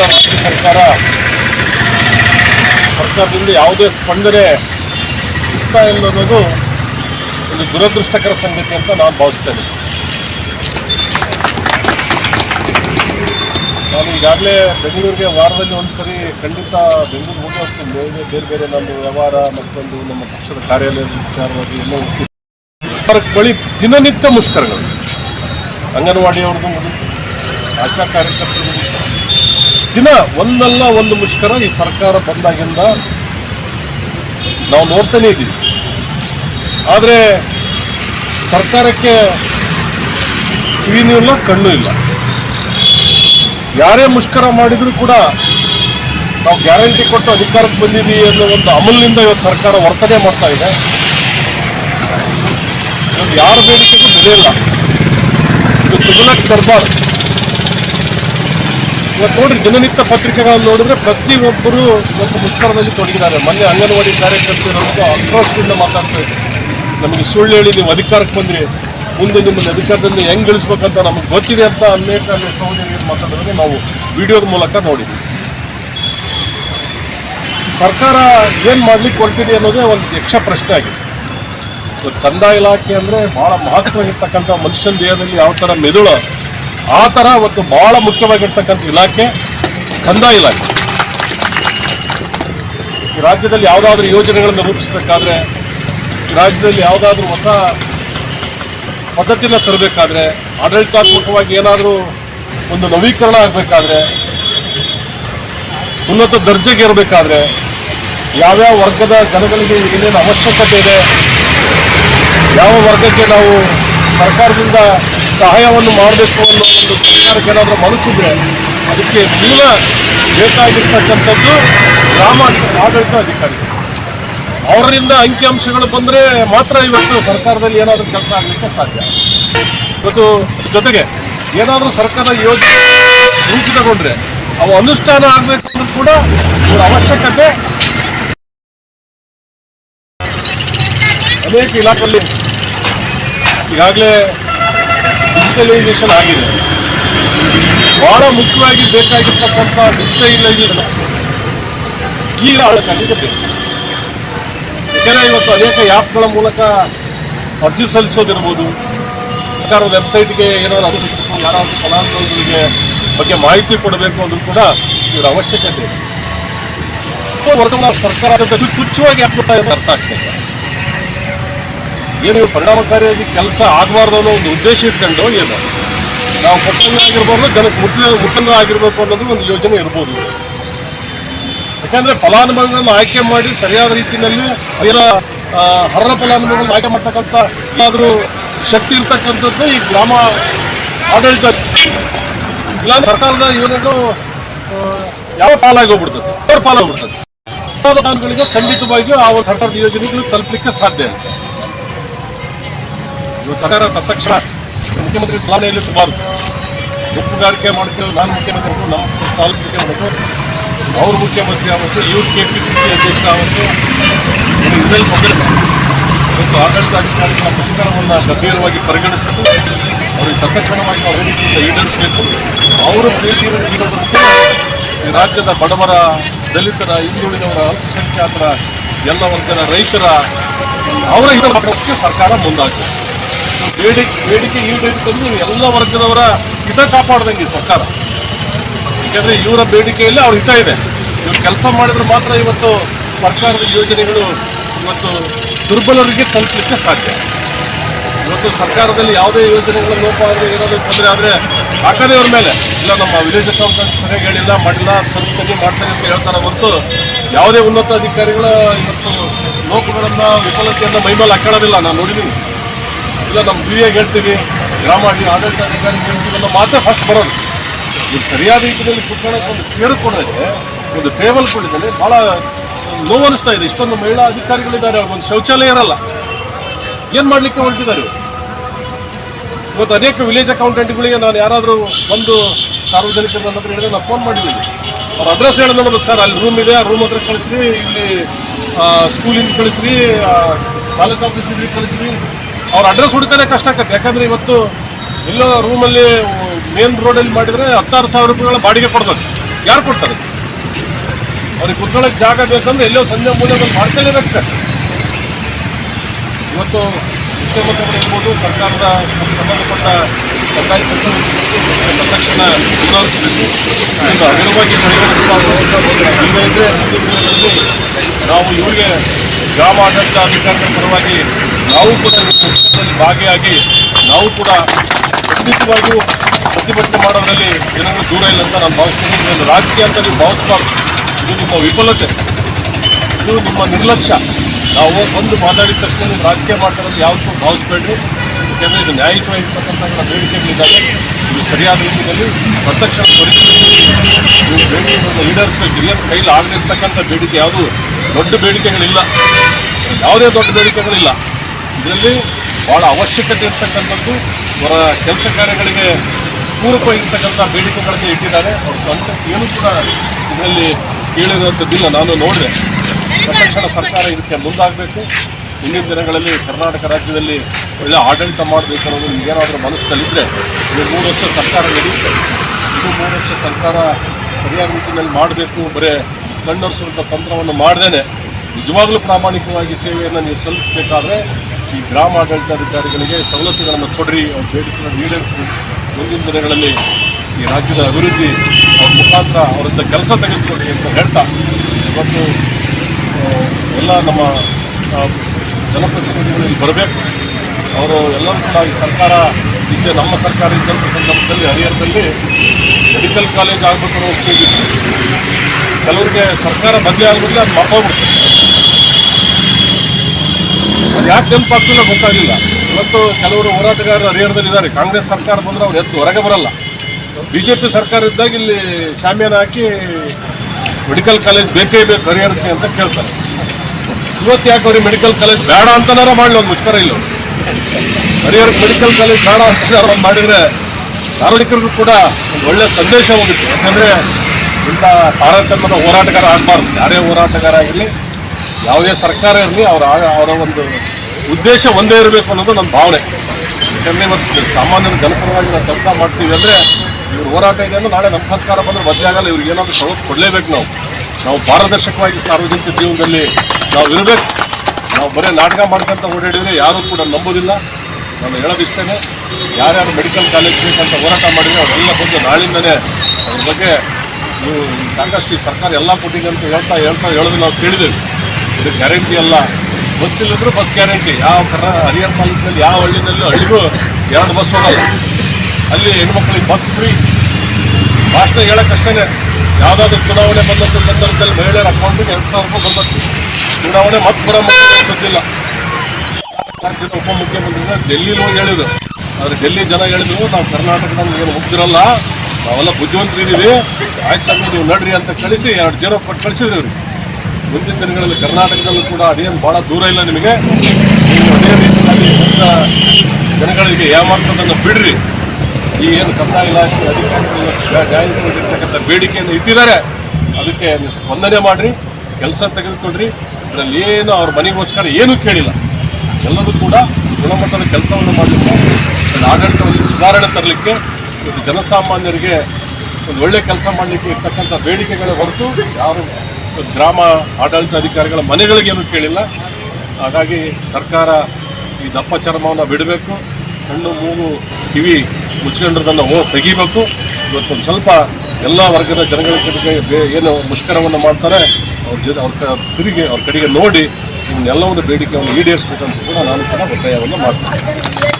ಮೈತ್ರಿ ಸರ್ಕಾರ ಸರ್ಕಾರದಿಂದ ಯಾವುದೇ ಸ್ಪಂದನೆ ಸಿಗ್ತಾ ಇಲ್ಲ ಅನ್ನೋದು ಒಂದು ದುರದೃಷ್ಟಕರ ಸಂಗತಿ ಅಂತ ನಾನು ಭಾವಿಸ್ತೇನೆ ನಾನು ಈಗಾಗಲೇ ಬೆಂಗಳೂರಿಗೆ ವಾರದಲ್ಲಿ ಒಂದು ಸರಿ ಖಂಡಿತ ಬೆಂಗಳೂರು ಹೋಗಿ ಹೋಗ್ತೀನಿ ಬೇರೆ ಬೇರೆ ಬೇರೆ ನಮ್ಮ ವ್ಯವಹಾರ ಮತ್ತೊಂದು ನಮ್ಮ ಪಕ್ಷದ ಕಾರ್ಯಾಲಯದ ವಿಚಾರವಾಗಿ ಎಲ್ಲ ಹೋಗ್ತೀನಿ. ಬಳಿ ದಿನನಿತ್ಯ ಮುಷ್ಕರಗಳು. ಅಂಗನವಾಡಿಯವ್ರದ್ದು ಆಶಾ ಕಾರ್ಯಕರ್ತರು ದಿನ ಒಂದಲ್ಲ ಒಂದು ಮುಷ್ಕರ ಈ ಸರ್ಕಾರ ಬಂದಾಗಿಂದ ನಾವು ನೋಡ್ತಾನೆ ಇದ್ದೀವಿ. ಆದರೆ ಸರ್ಕಾರಕ್ಕೆ ಕಿವಿನೂ ಇಲ್ಲ, ಕಣ್ಣು ಇಲ್ಲ. ಯಾರೇ ಮುಷ್ಕರ ಮಾಡಿದರೂ ಕೂಡ ನಾವು ಗ್ಯಾರಂಟಿ ಕೊಟ್ಟು ಅಧಿಕಾರಕ್ಕೆ ಬಂದಿದ್ದೀವಿ ಅನ್ನೋ ಒಂದು ಅಮಲಿನಿಂದ ಇವತ್ತು ಸರ್ಕಾರ ವರ್ತನೆ ಮಾಡ್ತಾ ಇದೆ. ಯಾರ ಬೇಡಿಕೆಗೂ ಬೆಲೆ ಇಲ್ಲ ಇದು ತುಗುಲಕ್ ದರ್ಬಾರ್. ಇವತ್ತು ನೋಡ್ರಿ ದಿನನಿತ್ಯ ಪತ್ರಿಕೆಗಳನ್ನು ನೋಡಿದ್ರೆ ಪ್ರತಿಯೊಬ್ಬರು ಇವತ್ತು ಮುಷ್ಕರದಲ್ಲಿ ತೊಡಗಿದ್ದಾರೆ. ಮೊನ್ನೆ ಅಂಗನವಾಡಿ ಕಾರ್ಯಕರ್ತರಂತೂ ಆಕ್ರೋಶದಿಂದ ಮಾತಾಡ್ತಾ ಇದ್ದಾರೆ ನಮಗೆ ಸುಳ್ಳು ಹೇಳಿ ನೀವು ಅಧಿಕಾರಕ್ಕೆ ಬಂದ್ರಿ. ಮುಂದೆ ನಿಮ್ಮನ್ನು ಅಧಿಕಾರದಲ್ಲಿ ಹೆಂಗ್ ಗಳಿಸ್ಬೇಕಂತ ನಮಗೆ ಗೊತ್ತಿದೆ ಅಂತ ಅನೇಕ ಸಹೋದರಿಯರು ಮಾತಾಡೋದನ್ನು ನಾವು ವಿಡಿಯೋದ ಮೂಲಕ ನೋಡಿದ್ವಿ. ಸರ್ಕಾರ ಏನು ಮಾಡ್ಲಿಕ್ಕೆ ಹೊರಟಿದೆ ಅನ್ನೋದೇ ಒಂದು ಯಕ್ಷ ಪ್ರಶ್ನೆ ಆಗಿದೆ. ಕಂದಾಯ ಇಲಾಖೆ ಅಂದರೆ ಭಾಳ ಇರ್ತಕ್ಕಂಥ ಮನುಷ್ಯನ ದೇಹದಲ್ಲಿ ಯಾವ ಥರ ಮೆದುಳು ಆ ಥರ ಒಂದು ಭಾಳ ಮುಖ್ಯವಾಗಿರ್ತಕ್ಕಂಥ ಇಲಾಖೆ, ಕಂದಾಯ ಇಲಾಖೆ. ರಾಜ್ಯದಲ್ಲಿ ಯಾವುದಾದ್ರೂ ಯೋಜನೆಗಳನ್ನು ರೂಪಿಸಬೇಕಾದ್ರೆ ರಾಜ್ಯದಲ್ಲಿ ಯಾವುದಾದ್ರೂ ಹೊಸ ಪದ್ಧತಿನ ತರಬೇಕಾದ್ರೆ, ಆಡಳಿತಾತ್ಮಕವಾಗಿ ಏನಾದರೂ ಒಂದು ನವೀಕರಣ ಆಗಬೇಕಾದ್ರೆ, ಉನ್ನತ ದರ್ಜೆಗೆ ಇರಬೇಕಾದ್ರೆ ಯಾವ್ಯಾವ ವರ್ಗದ ಜನಗಳಿಗೆ ಏನೇನು ಅವಶ್ಯಕತೆ ಇದೆ, ಯಾವ ವರ್ಗಕ್ಕೆ ನಾವು ಸರ್ಕಾರದಿಂದ ಸಹಾಯವನ್ನು ಮಾಡಬೇಕು ಅನ್ನೋ ಒಂದು ಸರ್ಕಾರಕ್ಕೆ ಏನಾದರೂ ಮನಸ್ಸಿದ್ರೆ ಅದಕ್ಕೆ ಮೂಲ ಬೇಕಾಗಿರ್ತಕ್ಕಂಥದ್ದು ಗ್ರಾಮ ಆಡಳಿತ ಅಧಿಕಾರಿ ಅವರಿಂದ ಅಂಕಿಅಂಶಗಳು ಬಂದರೆ ಮಾತ್ರ ಇವತ್ತು ಸರ್ಕಾರದಲ್ಲಿ ಏನಾದರೂ ಕೆಲಸ ಆಗಲಿಕ್ಕೆ ಸಾಧ್ಯ. ಇವತ್ತು ಜೊತೆಗೆ ಏನಾದರೂ ಸರ್ಕಾರದ ಯೋಜನೆ ರೂಪಿತಗೊಂಡ್ರೆ ಅವು ಅನುಷ್ಠಾನ ಆಗಬೇಕು ಅಂದ್ರೂ ಕೂಡ ಇವರ ಅವಶ್ಯಕತೆ. ಅನೇಕ ಇಲಾಖೆಯಲ್ಲಿ ಈಗಾಗಲೇ ಡಿಜಿಟಲೈಸೇಷನ್ ಆಗಿದೆ. ಬಹಳ ಮುಖ್ಯವಾಗಿ ಬೇಕಾಗಿರ್ತಕ್ಕಂಥ ಡಿಜಿಟಲೈಸೇಷನ್ ಈಗ ಆಗಬೇಕಾಗಿದೆ ಬೇಕು. ಯಾಕೆಂದರೆ ಇವತ್ತು ಅನೇಕ ಆ್ಯಪ್ಗಳ ಮೂಲಕ ಅರ್ಜಿ ಸಲ್ಲಿಸೋದಿರ್ಬೋದು. ಸರ್ಕಾರದ ವೆಬ್ಸೈಟ್ಗೆ ಏನಾದರೂ ಅರ್ಜಿ ಯಾರಾದರೂ ಫಲಾನುಭವಿಗಳಿಗೆ ಬಗ್ಗೆ ಮಾಹಿತಿ ಕೊಡಬೇಕು ಅಂದ್ರೂ ಕೂಡ ಇದರ ಅವಶ್ಯಕತೆ ಇದೆ. ಸೊ ವರ್ಗದ ಸರ್ಕಾರ ಅದಕ್ಕೆ ತುಚ್ಛವಾಗಿ ಹಾಕ್ಬಿಡ್ತಾ ಇದೆ ಅರ್ಥ ಆಗ್ತದೆ ಏನು ಪರಿಣಾಮಕಾರಿಯಾಗಿ ಕೆಲಸ ಆಗಬಾರ್ದು ಅನ್ನೋ ಒಂದು ಉದ್ದೇಶ ಇಟ್ಕೊಂಡು ಏನು? ನಾವು ಕೊಟ್ಟಂಗೆ ಆಗಿರ್ಬಾರ್ದು ಜನಕ್ಕೆ ಮುಟ್ಟ ಮುಟ್ಟಂಗ ಆಗಿರಬೇಕು ಅನ್ನೋದು ಒಂದು ಯೋಜನೆ ಇರ್ಬೋದು. ಯಾಕಂದರೆ ಫಲಾನುಭವಿಗಳನ್ನು ಆಯ್ಕೆ ಮಾಡಿ ಸರಿಯಾದ ರೀತಿಯಲ್ಲಿ ಸರಿಯಾದ ಹರ್ರ ಫಲಾನುಭವಿಗಳನ್ನು ಆಯ್ಕೆ ಮಾಡ್ತಕ್ಕಂಥ ಏನಾದರೂ ಶಕ್ತಿ ಇರ್ತಕ್ಕಂಥದ್ದು ಈ ಗ್ರಾಮ ಆಡಳಿತ ಇಲ್ಲ, ಸರ್ಕಾರದ ಯೋಜನೆಗಳು ಯಾವ ಪಾಲಾಗಿ ಹೋಗ್ಬಿಡ್ತದೆ ಅವ್ರ ಪಾಲಾಗ್ಬಿಡ್ತದೆ ಫಲಾನುಭವಿಗಳಿಗೆ ಖಂಡಿತವಾಗಿಯೂ ಆ ಸರ್ಕಾರದ ಯೋಜನೆಗಳು ತಲುಪಲಿಕ್ಕೆ ಸಾಧ್ಯ ಇಲ್ಲ. ಸರ್ಕಾರ ತತ್ಕ್ಷಣ ಮುಖ್ಯಮಂತ್ರಿ ಚುನಾವಣೆಯಲ್ಲಿ ಸುಮಾರು ಒಪ್ಪುಗಾರಿಕೆ ಮಾಡ್ತೀವಿ ನಾನು ಮುಖ್ಯಮಂತ್ರಿ ನಮ್ಮ ತಾಲೂಕು ಮುಖ್ಯಮಂತ್ರಿ ಅವರು ಮುಖ್ಯಮಂತ್ರಿ ಆಗುತ್ತೆ ಇವರು ಕೆ ಪಿ ಸಿ ಸಿ ಅಧ್ಯಕ್ಷ ಆಗುತ್ತೆ ಇದರಲ್ಲಿ ಮೊದಲು ಇವತ್ತು ಆಡಳಿತ ಅಧಿಕಾರಿಗಳ ಮುಷ್ಕರವನ್ನು ಗಂಭೀರವಾಗಿ ಪರಿಗಣಿಸಬೇಕು ಅವರಿಗೆ ತತ್ಕ್ಷಣವಾಗಿ ಅವರ ರೀತಿಯಿಂದ ಈಡೇರಿಸಬೇಕು ಅವರು ಈ ರಾಜ್ಯದ ಬಡವರ, ದಲಿತರ, ಹಿಂದುಳಿದವರ, ಅಲ್ಪಸಂಖ್ಯಾತರ, ಎಲ್ಲ ವರ್ಗದ ರೈತರ ಅವರ ಹಿತ ಮಾಡೋದಕ್ಕೆ ಸರ್ಕಾರ ಮುಂದಾಗಬೇಕು ಬೇಡಿಕೆ ಬೇಡಿಕೆ ನೀವು ಎಲ್ಲ ವರ್ಗದವರ ಹಿತ ಕಾಪಾಡ್ದಂಗೆ ಸರ್ಕಾರ. ಯಾಕಂದ್ರೆ ಇವರ ಬೇಡಿಕೆಯಲ್ಲಿ ಅವ್ರ ಹಿತ ಇದೆ. ಇವ್ರು ಕೆಲಸ ಮಾಡಿದ್ರೆ ಮಾತ್ರ ಇವತ್ತು ಸರ್ಕಾರದ ಯೋಜನೆಗಳು ಇವತ್ತು ದುರ್ಬಲರಿಗೆ ತಲುಪಲಿಕ್ಕೆ ಸಾಧ್ಯ. ಇವತ್ತು ಸರ್ಕಾರದಲ್ಲಿ ಯಾವುದೇ ಯೋಜನೆಗಳ ಲೋಪ ಆದರೆ ಏನಾದರೂ ತೊಂದರೆ ಆದರೆ ಹಾಕದೇ ಅವ್ರ ಮೇಲೆ. ಇಲ್ಲ, ನಮ್ಮ ವಿಲೇಜ್ ಅಕೌಂಟೆಂಟ್ ಸರಿಯಾಗಿ ಹೇಳಿಲ್ಲ, ಮಾಡಿಲ್ಲ ತರಿಸ್ತೀನಿ ಮಾಡ್ತೀನಿ ಅಂತ ಹೇಳ್ತಾರೆ ಹೊರತು ಯಾವುದೇ ಉನ್ನತ ಅಧಿಕಾರಿಗಳ ಇವತ್ತು ಲೋಪಗಳನ್ನು, ವಿಫಲತೆಯನ್ನು ಮೈಮೇಲೆ ಹಾಕೊಳ್ಳೋದಿಲ್ಲ. ನಾನು ನೋಡಿದ್ದೀನಿ ಇಲ್ಲ ನಮ್ಮ ಬಿ ಎಗೆ ಹೇಳ್ತೀವಿ. ಗ್ರಾಮ ಆಡಳಿತ ಅಧಿಕಾರಿ ಹೇಳ್ತೀವಿ ಅನ್ನೋ ಮಾತೇ ಫಸ್ಟ್ ಬರೋದು. ನೀವು ಸರಿಯಾದ ರೀತಿಯಲ್ಲಿ ಕುತ್ಕೊಳ್ಳೋಕೆ ಒಂದು ಚೇರು ಕೊಡೋದಕ್ಕೆ ಒಂದು ಟೇಬಲ್ ಕೊಡಿದ್ರೆ ಭಾಳ ನೋವು ಅನಿಸ್ತಾ ಇದೆ. ಇಷ್ಟೊಂದು ಮಹಿಳಾ ಅಧಿಕಾರಿಗಳಿದ್ದಾರೆ. ಅವ್ರಿಗೊಂದು ಶೌಚಾಲಯ ಇರಲ್ಲ. ಏನು ಮಾಡಲಿಕ್ಕೆ ಹೊರಟಿದ್ದಾರೆ? ಇವತ್ತು ಅನೇಕ ವಿಲೇಜ್ ಅಕೌಂಟೆಂಟ್ಗಳಿಗೆ ನಾನು ಯಾರಾದರೂ ಒಂದು ಸಾರ್ವಜನಿಕರು ನನ್ನ ಹತ್ರ ಹೇಳಿದ್ರೆ ನಾನು ಫೋನ್ ಮಾಡಿದ್ದೀನಿ. ಅವ್ರ ಅಡ್ರೆಸ್ ಹೇಳಿ ನೋಡೋದು ಸರ್. ಅಲ್ಲಿ ರೂಮ್ ಇದೆ. ಆ ರೂಮ್ ಹತ್ರ ಕಳಿಸ್ರಿ. ಇಲ್ಲಿ ಸ್ಕೂಲಿಂದ ಕಳಿಸ್ರಿ. ತಾಲೂಕು ಆಫೀಸಿಗೆ ಕಳಿಸ್ರಿ. ಅವ್ರ ಅಡ್ರೆಸ್ ಹುಡುಕೋದೇ ಕಷ್ಟ ಆಗತ್ತೆ ಯಾಕಂದ್ರೆ ಇವತ್ತು ಎಲ್ಲೋ ರೂಮಲ್ಲಿ ಮೇನ್ ರೋಡಲ್ಲಿ ಮಾಡಿದರೆ ಹತ್ತಾರು ಸಾವಿರ ರೂಪಾಯಿಗಳ ಬಾಡಿಗೆ ಕೊಡ್ಬೇಕು. ಯಾರು ಕೊಡ್ತಾರೆ? ಅವ್ರಿಗೆ ಕುತ್ಕೊಳ್ಳೋಕೆ ಜಾಗ ಬೇಕಂದ್ರೆ ಎಲ್ಲೋ ಸಂಜೆ ಮೂಲದಲ್ಲಿ ಮಾಡ್ಕೊಳ್ಳೇಬೇಕು ಇವತ್ತು ಮುಖ್ಯಮಂತ್ರಿಗಳು ಇರ್ಬೋದು ಸರ್ಕಾರದ ಸಂಬಂಧಪಟ್ಟ ಕಂದಾಯ ಸಚಿವರು ತಕ್ಷಣ ಸುಧಾರಿಸಬೇಕು ಅವಿರವಾಗಿ ಪರಿಗಣಿಸಬಾರ್ದು ಇಲ್ಲದೇ ಇದ್ರೆ ನಾವು ಇವರಿಗೆ ಗ್ರಾಮ ಆಡಳಿತ ಅಧಿಕಾರಿಗಳ ಪರವಾಗಿ ನಾವು ಕೂಡ ಈ ಭಾಗಿಯಾಗಿ ನಾವು ಕೂಡ ಖಂಡಿತವಾಗಿಯೂ ಪ್ರತಿಭಟನೆ ಮಾಡೋದ್ರಲ್ಲಿ ಏನಾದರೂ ದೂರ ಇಲ್ಲ ಅಂತ ನಾನು ಭಾವಿಸ್ತೀನಿ. ಇದನ್ನು ರಾಜಕೀಯ ಅಂತ ನೀವು ಭಾವಿಸ್ಬಾರ್ದು. ಇದು ನಿಮ್ಮ ವಿಫಲತೆ. ಇದು ನಿಮ್ಮ ನಿರ್ಲಕ್ಷ್ಯ. ನಾವು ಬಂದು ಮಾತಾಡಿದ ತಕ್ಷಣ ನೀವು ರಾಜಕೀಯ ಮಾಡ್ತಾರಂತ ಯಾವತ್ತೂ ಭಾವಿಸ್ಬೇಡ್ರಿ. ಯಾಕೆಂದರೆ ಇದು ನ್ಯಾಯಯುತವಾಗಿರ್ತಕ್ಕಂಥ ನಮ್ಮ ಬೇಡಿಕೆಗಳಿದ್ದಾವೆ. ಇದು ಸರಿಯಾದ ರೀತಿಯಲ್ಲಿ ಪ್ರತ್ಯಕ್ಷ ಪರಿಸ್ಥಿತಿ ಬೇಡಿಕೆಗಳನ್ನು ಈಡೇರಿಸಬೇಕು. ಹಿರಿಯರ ಕೈಲಿ ಆಗದಿರ್ತಕ್ಕಂಥ ಬೇಡಿಕೆ ಯಾವುದು? ದೊಡ್ಡ ಬೇಡಿಕೆಗಳಿಲ್ಲ. ಯಾವುದೇ ದೊಡ್ಡ ಬೇಡಿಕೆಗಳಿಲ್ಲ. ಇದರಲ್ಲಿ ಭಾಳ ಅವಶ್ಯಕತೆ ಇರ್ತಕ್ಕಂಥದ್ದು ಅವರ ಕೆಲಸ ಕಾರ್ಯಗಳಿಗೆ ಪೂರಕವಾಗಿರ್ತಕ್ಕಂಥ ಬೇಡಿಕೆಗಳನ್ನು ಇಟ್ಟಿದ್ದಾರೆ. ಅವ್ರ ಸ್ವಂತ ಏನು ಕೂಡ ಇದರಲ್ಲಿ ಕೇಳಿರುವಂಥದ್ದಿಲ್ಲ. ನಾನು ನೋಡಿದೆ. ತಕ್ಷಣ ಸರ್ಕಾರ ಇದಕ್ಕೆ ಮುಂದಾಗಬೇಕು. ಮುಂದಿನ ದಿನಗಳಲ್ಲಿ ಕರ್ನಾಟಕ ರಾಜ್ಯದಲ್ಲಿ ಒಳ್ಳೆ ಆಡಳಿತ ಮಾಡಬೇಕು ಅನ್ನೋದು ಏನಾದರೂ ಮನಸ್ಸಲ್ಲಿದ್ದರೆ ಇದು ಮೂರು ವರ್ಷ ಸರ್ಕಾರ ನಡೆಯುತ್ತೆ ಇದು ಮೂರು ವರ್ಷ ಸರ್ಕಾರ ಸರಿಯಾದ ರೀತಿಯಲ್ಲಿ ಮಾಡಬೇಕು. ಬರೀ ಕಣ್ಣರಿಸುವಂಥ ತಂತ್ರವನ್ನು ಮಾಡದೇನೆ. ನಿಜವಾಗ್ಲೂ ಪ್ರಾಮಾಣಿಕವಾಗಿ ಸೇವೆಯನ್ನು ನೀವು ಸಲ್ಲಿಸಬೇಕಾದ್ರೆ ಈ ಗ್ರಾಮ ಆಡಳಿತಾಧಿಕಾರಿಗಳಿಗೆ ಸವಲತ್ತುಗಳನ್ನು ಕೊಡ್ರಿ ಅವ್ರ ಬೇಡಿಕೆಗಳನ್ನು ಈಡೇರಿಸಿ ಮುಂದಿನ ದಿನಗಳಲ್ಲಿ ಈ ರಾಜ್ಯದ ಅಭಿವೃದ್ಧಿ ಅವ್ರ ಮುಖಾಂತರ ಅವರಿಂದ ಕೆಲಸ ತೆಗೆದುಕೊಳ್ಳಿ ಅಂತ ಹೇಳ್ತಾ ಇವತ್ತು ಎಲ್ಲ ನಮ್ಮ ಜನಪ್ರತಿನಿಧಿಗಳು ಇಲ್ಲಿ ಬರಬೇಕು. ಅವರು ಎಲ್ಲರೂ ಕೂಡ ಈ ಸರ್ಕಾರ ಹಿಂದೆ ನಮ್ಮ ಸರ್ಕಾರ ಇದ್ದಂಥ ಸಂದರ್ಭದಲ್ಲಿ ಹರಿಹರದಲ್ಲಿ ಮೆಡಿಕಲ್ ಕಾಲೇಜ್ ಆಗಬೇಕು ಅನ್ನೋ ಕೆಲವರಿಗೆ ಸರ್ಕಾರ ಬದಲಿ ಆದ್ಮೇಲೆ ಅದು ಮರ್ತೋಗ್ಬಿಡ್ತು ಯಾಕೆ ನೆನಪಾಗ್ತಿಲ್ಲ ಗೊತ್ತಾಗಲಿಲ್ಲ ಇವತ್ತು ಕೆಲವರು ಹೋರಾಟಗಾರರು ಹರಿಹರದಲ್ಲಿ ಇದ್ದಾರೆ. ಕಾಂಗ್ರೆಸ್ ಸರ್ಕಾರ ಬಂದರೆ ಅವ್ರು ಎದ್ದು ಹೊರಗೆ ಬರಲ್ಲ. ಬಿ ಜೆ ಪಿ ಸರ್ಕಾರ ಇದ್ದಾಗ ಇಲ್ಲಿ ಶಾಮಿಯಾನ ಹಾಕಿ ಮೆಡಿಕಲ್ ಕಾಲೇಜ್ ಬೇಕೇ ಬೇಕು ಹರಿಹರಕ್ಕೆ ಅಂತ ಕೇಳ್ತಾರೆ. ಇವತ್ತು ಯಾಕೆ ಅವ್ರಿಗೆ ಮೆಡಿಕಲ್ ಕಾಲೇಜ್ ಬೇಡ ಅಂತನಾರ ಮಾಡಲಿ ಒಂದು ಮುಷ್ಕರ ಇಲ್ಲ ಹರಿಹರ ಮೆಡಿಕಲ್ ಕಾಲೇಜ್ ಬೇಡ ಅಂತ ಮಾಡಿದರೆ ಸಾರ್ವಜನಿಕರಿಗೂ ಕೂಡ ಒಂದು ಒಳ್ಳೆಯ ಸಂದೇಶ ಹೋಗುತ್ತೆ. ಯಾಕಂದರೆ ಇಂಥ ತಾರತಮ್ಯದ ಹೋರಾಟಗಾರ ಆಗಬಾರ್ದು. ಯಾರೇ ಹೋರಾಟಗಾರ ಆಗಿರಲಿ ಯಾವುದೇ ಸರ್ಕಾರ ಇರಲಿ, ಅವರ ಅವರ ಒಂದು ಉದ್ದೇಶ ಒಂದೇ ಇರಬೇಕು ಅನ್ನೋದು ನನ್ನ ಭಾವನೆ. ಯಾಕಂದರೆ ಇವತ್ತು ಸಾಮಾನ್ಯರ ಜನಪರವಾಗಿ ನಾವು ಕೆಲಸ ಮಾಡ್ತೀವಿ ಅಂದರೆ ಇವ್ರು ಹೋರಾಟ ಇದೆ ಅಂದರೆ ನಾಳೆ ನಮ್ಮ ಸರ್ಕಾರ ಬಂದರೆ ಮದುವೆ ಆಗಲ್ಲ, ಇವ್ರಿಗೆ ಏನಾದರೂ ಸೌಲಭ್ಯ ಕೊಡಲೇಬೇಕು ನಾವು. ನಾವು ಪಾರದರ್ಶಕವಾಗಿ ಸಾರ್ವಜನಿಕ ಜೀವನದಲ್ಲಿ ನಾವು ಇರಬೇಕು. ನಾವು ಬರೀ ನಾಟಕ ಮಾಡ್ಕೊಂತ ಓಡಾಡಿದರೆ ಯಾರೂ ಕೂಡ ನಂಬೋದಿಲ್ಲ. ನಾನು ಹೇಳೋದಿಷ್ಟೇ ಯಾರ್ಯಾರು ಮೆಡಿಕಲ್ ಕಾಲೇಜ್ ಬೇಕಂತ ಹೋರಾಟ ಮಾಡಿದರೆ ಅವರೆಲ್ಲ ಬಂದು ನಾಳಿಂದಲೇ ಅದ್ರ ಬಗ್ಗೆ ನೀವು ಸಾಕಷ್ಟು ಈ ಸರ್ಕಾರ ಎಲ್ಲ ಕೊಟ್ಟಿದೆ ಅಂತ ಹೇಳ್ತಾ ಹೇಳ್ತಾ ಹೇಳೋದು ನಾವು ಕೇಳಿದ್ದೇವೆ. ಇದು ಗ್ಯಾರಂಟಿ ಅಲ್ಲ. ಬಸ್ ಇಲ್ಲದ್ರು ಬಸ್ ಗ್ಯಾರಂಟಿ ಯಾವ ಕರ, ಹರಿಹರ ತಾಲೂಕಿನಲ್ಲಿ ಯಾವ ಹಳ್ಳಿನಲ್ಲೂ ಹಳ್ಳಿಗೂ ಎರಡು ಬಸ್ ಹೋಗಲ್ಲ. ಅಲ್ಲಿ ಹೆಣ್ಮಕ್ಳಿಗೆ ಬಸ್ ಫ್ರೀ ಭಾಷಣ ಹೇಳಕ್ಕಷ್ಟೇ ಯಾವುದಾದ್ರೂ ಚುನಾವಣೆ ಬಂದಂಥ ಸಂದರ್ಭದಲ್ಲಿ ಮಹಿಳೆಯರ ಅಕೌಂಟಿಗೆ ಎರಡು ಸಾವಿರ ರೂಪಾಯಿ ಬರ್ತದೆ ಚುನಾವಣೆ ಮತ್ತೆ ಬರೋ ಗೊತ್ತಿಲ್ಲ ರಾಜ್ಯದ ಉಪಮುಖ್ಯಮಂತ್ರಿ ಡೆಲ್ಲಿಲಿ ಹೋಗಿ ಹೇಳಿದ್ರು. ಆದರೆ ಡೆಲ್ಲಿ ಜನ ಹೇಳಿದ್ರು, ನಾವು ಕರ್ನಾಟಕದಲ್ಲಿ ಏನು ಮುಗ್ದಿರಲ್ಲ ನಾವೆಲ್ಲ ಬುದ್ಧಿವಂತರಿದ್ದೀವಿ. ಆಯ್ತು ನೀವು ನಡ್ರಿ ಅಂತ ಕಳಿಸಿ, ಎರಡು ಜನ ಕೊಟ್ಟು ಕಳಿಸಿದ್ರಿ ಮುಂದಿನ ದಿನಗಳಲ್ಲಿ ಕರ್ನಾಟಕದಲ್ಲೂ ಕೂಡ ಅದೇನು ಭಾಳ ದೂರ ಇಲ್ಲ ನಿಮಗೆ. ನೀವು ಅದೇ ರೀತಿಯಲ್ಲಿ ಜನಗಳಿಗೆ ಯಾಮಾರಿಸೋದನ್ನು ಬಿಡ್ರಿ. ಈ ಏನು ಕಂದಾಯ ಇಲಾಖೆ ಅಧಿಕಾರಿಗಳು ಬೇಡಿಕೆಯನ್ನು ಇಟ್ಟಿದ್ದಾರೆ. ಅದಕ್ಕೆ ಸ್ಪಂದನೆ ಮಾಡಿರಿ, ಕೆಲಸ ತೆಗೆದುಕೊಡ್ರಿ ಅದರಲ್ಲಿ ಏನು ಅವ್ರ ಮನೆಗೋಸ್ಕರ ಏನೂ ಕೇಳಿಲ್ಲ. ಎಲ್ಲದೂ ಕೂಡ ಗುಣಮಟ್ಟದ ಕೆಲಸವನ್ನು ಮಾಡಲಿಕ್ಕೆ ಆಡಳಿತದಲ್ಲಿ ಸುಧಾರಣೆ ತರಲಿಕ್ಕೆ ಇದು ಜನಸಾಮಾನ್ಯರಿಗೆ ಒಂದು ಒಳ್ಳೆ ಕೆಲಸ ಮಾಡಲಿಕ್ಕೆ ಇರ್ತಕ್ಕಂಥ ಬೇಡಿಕೆಗಳ ಹೊರತು ಯಾರು ಗ್ರಾಮ ಆಡಳಿತ ಅಧಿಕಾರಿಗಳ ಮನೆಗಳಿಗೇನು ಕೇಳಿಲ್ಲ. ಹಾಗಾಗಿ ಸರ್ಕಾರ ಈ ದಪ್ಪ ಚರ್ಮವನ್ನು ಬಿಡಬೇಕು. ಕಣ್ಣು, ಮೂಗು, ಕಿವಿ ಮುಚ್ಕೊಂಡಿರೋದನ್ನು ಓ, ತೆಗಿಬೇಕು. ಇವತ್ತೊಂದು ಸ್ವಲ್ಪ ಎಲ್ಲ ವರ್ಗದ ಜನಗಳ ಕಡೆಗೆ ಏನು ಮುಷ್ಕರವನ್ನು ಮಾಡ್ತಾರೆ, ಅವ್ರ ಜೊತೆ ಅವ್ರ ತಿರುಗಿ ಅವ್ರ ಕಡೆಗೆ ನೋಡಿ ಇವನ್ನೆಲ್ಲವನ್ನು ಬೇಡಿಕೆಯನ್ನು ಈಡೇರಿಸ್ಬೇಕಂತ ಕೂಡ ನಾನು ಕೂಡ ಒತ್ತಾಯವನ್ನು ಮಾಡ್ತೀನಿ.